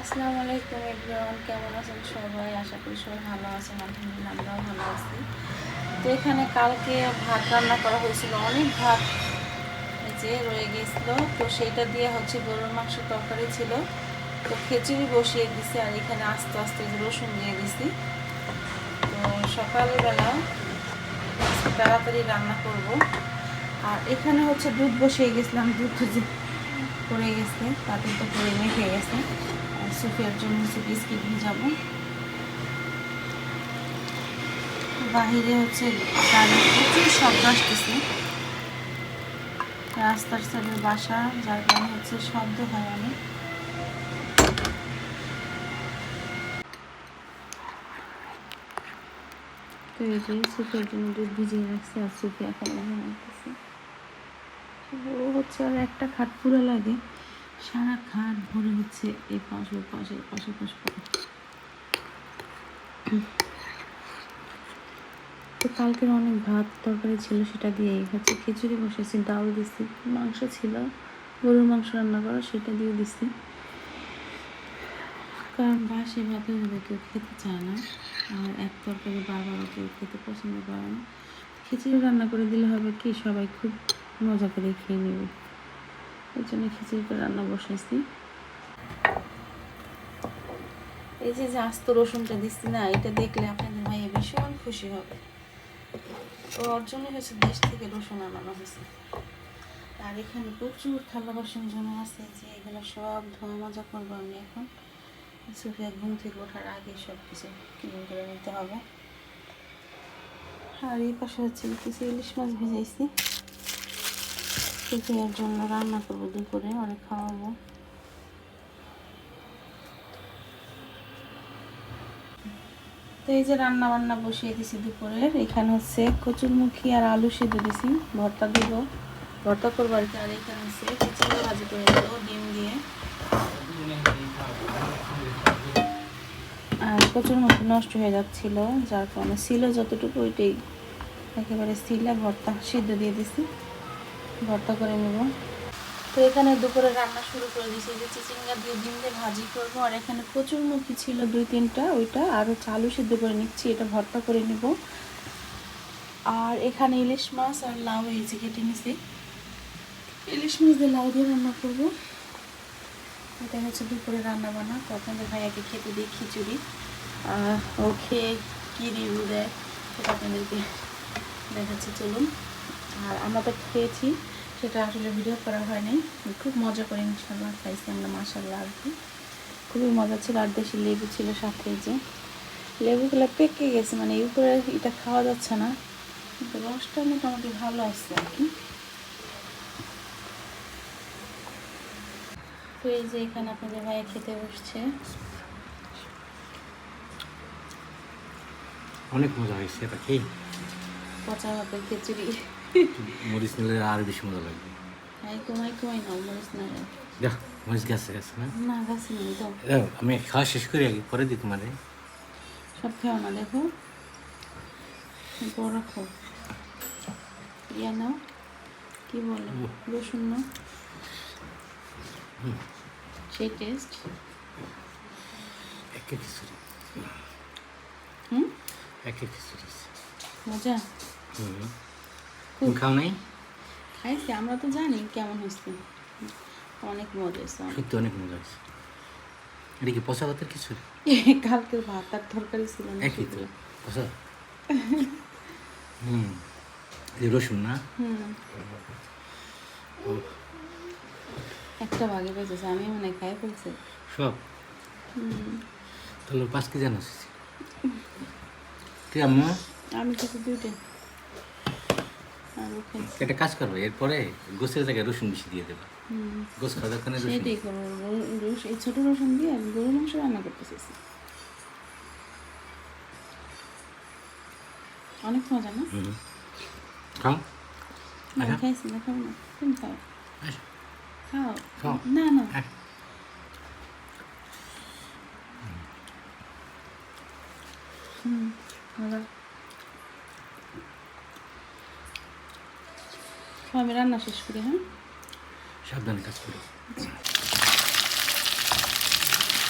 আসসালামু আলাইকুম এভরিওয়ান, কেমন আছেন সবাই? আশা করি সবাই ভালো আছেন, আলহামদুলিল্লাহ আমরাও ভালো আছি। তো এখানে কালকে ভাত রান্না করা হয়েছিল, অনেক ভাত যে রয়ে গেছিল। তো সেটা দিয়ে হচ্ছে গরুর মাংস তরকারি ছিল। তো খিচুড়ি বসিয়ে দিছি আর এখানে আস্তে আস্তে রসুন দিয়ে দিছি। তো সকালবেলা তাড়াতাড়ি রান্না করব। আর এখানে হচ্ছে দুধ বসিয়ে গেছিলাম, দুধ পড়ে গেছে, তাতে তো পরে মেখে গেছে। সুফিয়ার জন্য হচ্ছে বিস্কিট ভিজাবো বাহিরে হচ্ছে গাড়ি, প্রচুর শব্দ আসতেছে। রাস্তার সাইডের বাসা, যার কারণে হচ্ছে শব্দ হয় অনেক। তো এই যে সুফিয়ার জন্য দুধ ভিজিয়ে রাখছি আর সুফিয়া এখন ও হচ্ছে আর একটা খাট পুরো লাগে। সারা খাট ভরে হচ্ছে এই পাশ, ওই পাশে, এই পাশে পাশ তো কালকের অনেক ভাত তরকারি ছিল, সেটা দিয়ে হচ্ছে খিচুড়ি বসেছি, ডাল দিছি, মাংস ছিল, গরুর মাংস রান্না করা, সেটা দিয়ে দিছি। কারণ বাসি ভাতে হলে কেউ খেতে চায় না, আর এক তরকারি বারবার কেউ খেতে পছন্দ করে না। খিচুড়ি রান্না করে দিলে হবে কি, সবাই খুব মজা করে খেয়ে নেবে। এই জন্য খিচুড়িটা রান্না বসাইছি। এই যে যে আস্ত রসুনটা দিচ্ছি না, এটা দেখলে আপনাদের ভাইয়া ভীষণ খুশি হবে। তো ওর জন্য হচ্ছে দেশ থেকে রসুন আনানো হয়েছে। আর এখানে প্রচুর থালা বাসন জমা আছে যে এগুলো সব ধোয়া মজা করব আমি এখন। সুফিয়া ঘুম থেকে ওঠার আগে সব কিছু ক্লিন করে নিতে হবে। আর এই পাশে হচ্ছে কিছু ইলিশ মাছ ভেজাইছি। সুফিয়ার জন্য রান্না করব দুপুরে অনেক খাওয়াবো। তো এই যে রান্না বান্না বসিয়ে দিছি দুপুরের এখানে হচ্ছে কচুরমুখী আর আলু সেদ্ধ দিছি, ভর্তা দিব। ভর্তা করব আর এখানে হচ্ছে খিচুড়ি ভাজি করে দেবো ডিম দিয়ে। আর কচুরমুখী নষ্ট হয়ে যাচ্ছিল, যার কারণে ছিল যতটুকু ওইটাই। একেবারে সিলে ভর্তা সিদ্ধ দিয়ে দিছি। ভর্তা করে নেব। তো এখানে দুপুরে রান্না শুরু করে দিয়েছি। যে চিচিঙ্গা দিয়ে ডিম দিয়ে ভাজি করব, আর এখানে প্রচুর মুখি ছিল দুই তিনটা, ওইটা আরও চালু সিদ্ধ করে নিচ্ছি, এটা ভর্তা করে নেব। আর এখানে ইলিশ মাছ আর লাউ যে কেটে নিছি। ইলিশ মাছ দিয়ে লাউ দিয়ে রান্না করব। এটা হচ্ছে দুপুরে রান্না বান্না। তো আপনাদের ভাইয়াকে খেতে দিই খিচুড়ি। ও খেয়ে কী রিভিউ দেয়, সেটা আপনাদেরকে দেখাচ্ছি। চলুন। আর আমরা তো খেয়েছি সেটা আসলে ভিডিও করা হয়নি। খুব মজা করে ইনশাল্লাহ খাইছি আমরা মাসাল্লাহ আর কি। খুবই মজা ছিল আর দেশি লেবু ছিল সাথে যে। লেবুগুলো পেকে গেছে মানে উপরে এটা খাওয়া যাচ্ছে না। কিন্তু রসটা মোটামুটি ভালো আসছে আর কি। তো এই যে এখানে আপনাদের ভাই খেতে বসছে। অনেক মজা হয়েছে এটা খেয়ে। পচা ভাতের খিচুড়ি। মরিচ নিলে আর বেশি মজা লাগবে। হাই কমাই কমাই নাও মরিস না। দেখ মরিচ গেছে গেছে না? না গাছে নেই দাও আমি খাওয়া শেষ করি আগে পরে দিই তোমার সব খেও না দেখো। বড় রাখো ইয়া নাও কি বলো? রসুন নাও। সেই টেস্ট একে খিচুড়ি। হুম? একে খিচুড়ি। মজা? হুম। তুমি খাও নাই? খাইছি আমরা তো জানি কেমন হয়েছে। অনেক মজা হয়েছে অনেক। সত্যি অনেক মজা হয়েছে। এটা কি পচা ভাতের খিচুড়ি? কালকের ভাত আর তরকারি ছিল না একই তো পচা? হুম রসুন না? হুম। ও, একটা ভাগে বেঁচেছে আমি মনে খাই ফেলছি। সব? হুম। তাহলে পাঁচ কেজি আম্মা? আমি কিছু দুইটা। আর খাইছি একটা কাজ করব এরপরে গোসের জায়গায় রসুন বেশি দিয়ে দেবো। গোস খাওয়া দরকার নেই রসুন। সেটাই করব। এই ছোটো রসুন দিয়ে আমি গরু মাংস রান্না করতে চাইছি। অনেক মজা না? খাও। না আচ্ছা। খাইছি না খাব না। তুমি খাও। আচ্ছা। খাও। খাও। না না। হুম মজা আমি রান্না শেষ করি হ্যাঁ সাবধানে কাজ করো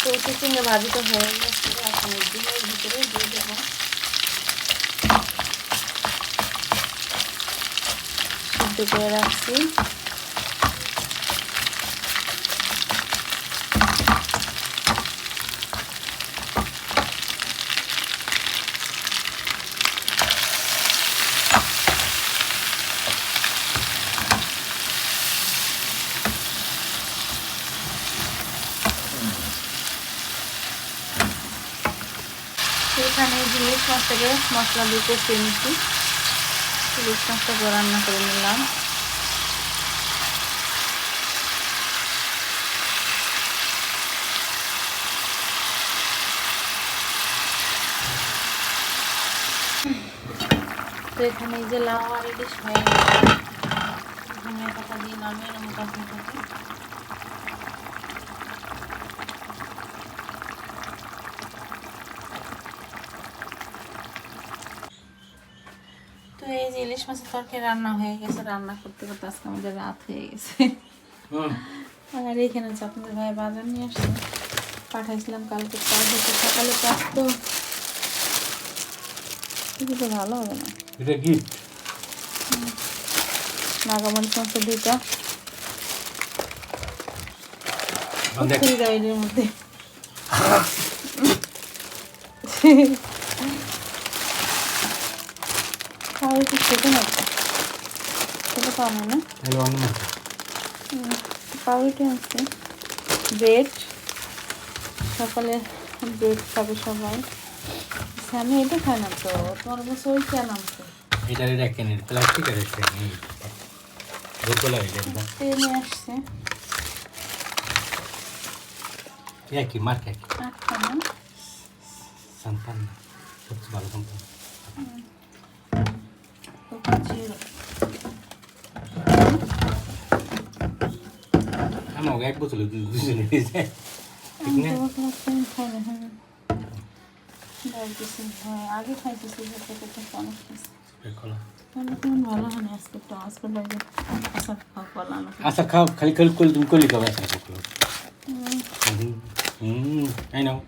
তো চিচিঙ্গা ভাজিটা হয়ে গেছে এখন ডিমের ভিতরে দিয়ে দেবো সিদ্ধ করে রাখছি তো এখানে এই যে ইলিশ মাছটাকে মশলা দিয়ে কষিয়ে নিচ্ছি। ইলিশ মাছটাকে রান্না করে নিলাম। তো এখানে যে লাউ আর ইলিশ হয়ে গেছে। ধনিয়া পাতা দিয়ে নামিয়ে যে ইলিশ মাছের তরকারি রান্না হয়ে গেছে রান্না করতে করতে আজকে আমাদের রাত হয়ে গেছে। আর এখানে হচ্ছে আপনাদের ভাই বাজার নিয়ে আসছে পাঠাইছিলাম কালকে কাজ হচ্ছে সকালে কাজ তো কিন্তু ভালো হবে না। এটা গিফট নাগামণি সমস্ত দুইটা। দেখ এর মধ্যে তাহলে কি খেতে না তো? পারব না তাহলে পাউরুটি আছে ব্রেড। সকালে ব্রেড খাবে সবাই। আমি এটা খাই না তো? তোমার কাছে ওই কেন আনছে? এটা এটা কেন প্লাস্টিক আর এটা নেই। রোকলা এটা একদম আসছে। একই মার্ক একই সবচেয়ে ভালো কোম্পানি ওখানে জিরো আমার এক বছর দুজনে হয়েছে ঠিক আমি না তো ওখানে ট্রেন খাই না হ্যাঁ ডায়াবেটিস হয় আগে খাইতেছি যেতে যেতে অনেক খেয়েছি খোলা তাহলে কেমন ভালো হয় না আজকে একটু আজকে লাগে আচ্ছা খাওয়া কলা আমাকে আচ্ছা খাও খালি খালি করলে তুমি করলি খাবে আচ্ছা খাও হুম, হুম হুম আই নাও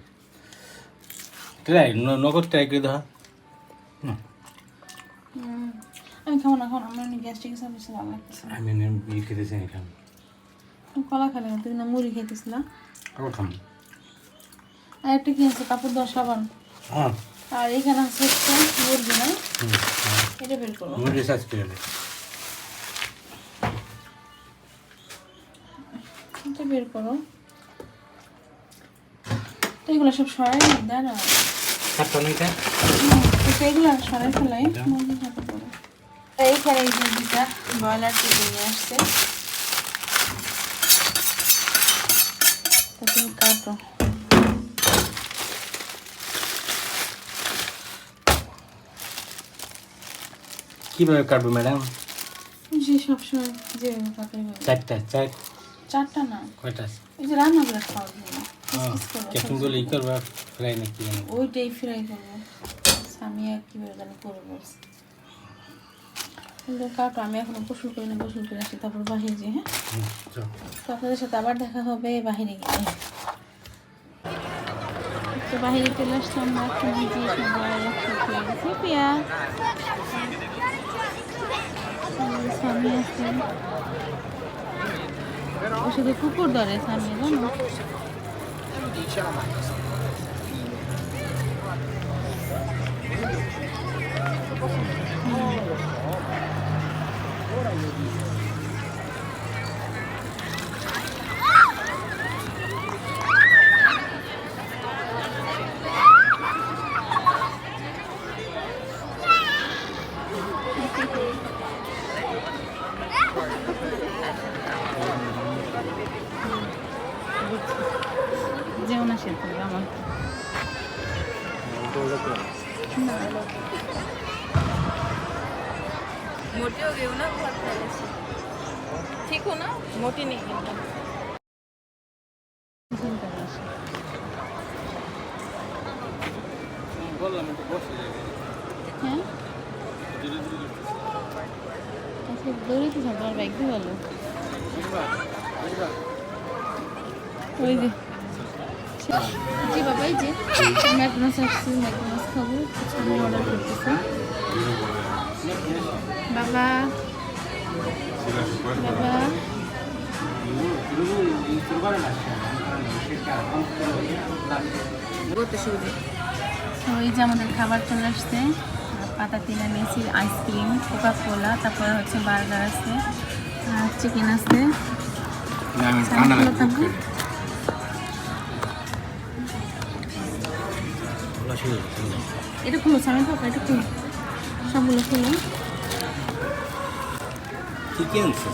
ট্রাই নগদ ট্রাই করে দেখা হুম হুম। আমি খাব না খাব না আমার গ্যাস্ট্রিক এসে বেশি ভালো লাগতেছে না। আমি বিয়ে খেতে চাই এখানে তুমি কলা খেলে না তুই না মুড়ি খেতেছিলাম আবার খাম আর একটা কি আছে কাপড় দেওয়া সাবান? হ্যাঁ। আর এখানে আছে হচ্ছে মুরগি না? হ্যাঁ। এটা বের করো। আমি রিসার্চ করে নেই এটা বের করো। তো এগুলো সব সরাই না কাটটা নইটা তো এগুলো সরাই ফেলাই? মুরগি খাতে করো। এইখানে এই দুটা ব্রয়লার চিকেন নিয়ে আসছে। তুমি কাটো কীভাবে কাটবো ম্যাডাম? যে সবসময় যে কাটাই চারটা চার চারটা না। কয়টা এই যে রান্না করে করব, কেমন বলে ই করবা ফ্রাই নাকি ওইটাই ফ্রাই করব। সামিয়া কীভাবে জানি করে বলছে। কাটো আমি এখনও গোসল করি না গোসল করে আসি তারপর বাহিরে যাই হ্যাঁ। তো আপনাদের সাথে আবার দেখা হবে বাহিরে গিয়ে। তো বাহিরে চলে যে স্বামী আছে। ও শুধু কুকুর ধরে স্বামী জানো? যেও मोटे हो गए हो ना बहुत पहले से ठीक हो ना मोटी नहीं है एकदम চিন্তা করিস না। হ্যাঁ আজকে দৌড়িতে থাকবো আর বাইক দিয়ে ভালো ওই যে শেষ জি বাবা এই যে ম্যাকডোনাস আসছি ম্যাকডোনাস খাব আমি অর্ডার করতেছি। বাবা বাবা। এই যে আমাদের খাবার চলে আসছে পাতা তিনা নিয়েছি আইসক্রিম কোকা কোলা তারপরে হচ্ছে বার্গার আছে চিকেন আছে। এটা খুলো সামি পাপা এটা খুলো। সবগুলো খুলো। আনছে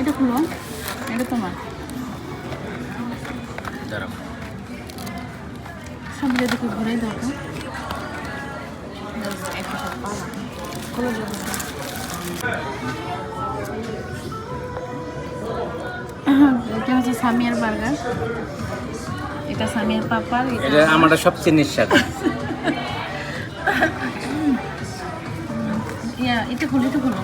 এটা খুলো এটা তোমার। দাঁড়াও। সবগুলো দেখে ঘুরে দাও তো একটা সব পালা। খুলে দাও। এটা হচ্ছে সামিয়ার বার্গার এটা সামিয়ার পাপার এটা আমারটা সবচেয়ে নিঃস্বাদ ইয়া এটা খুলো এটা খুলো।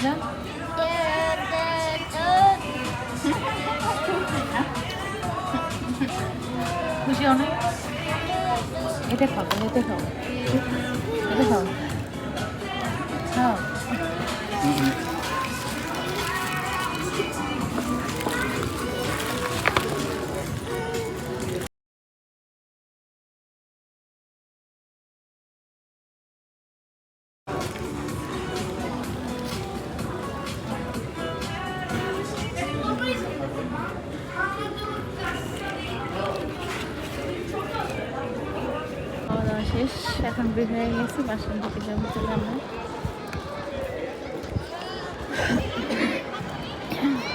মজা? খুশি অনেক এটা খাও এটা খাও। এটা খাও। খাও। এখন বের হয়ে গেছি বাসন দিকে যাব চলে আমরা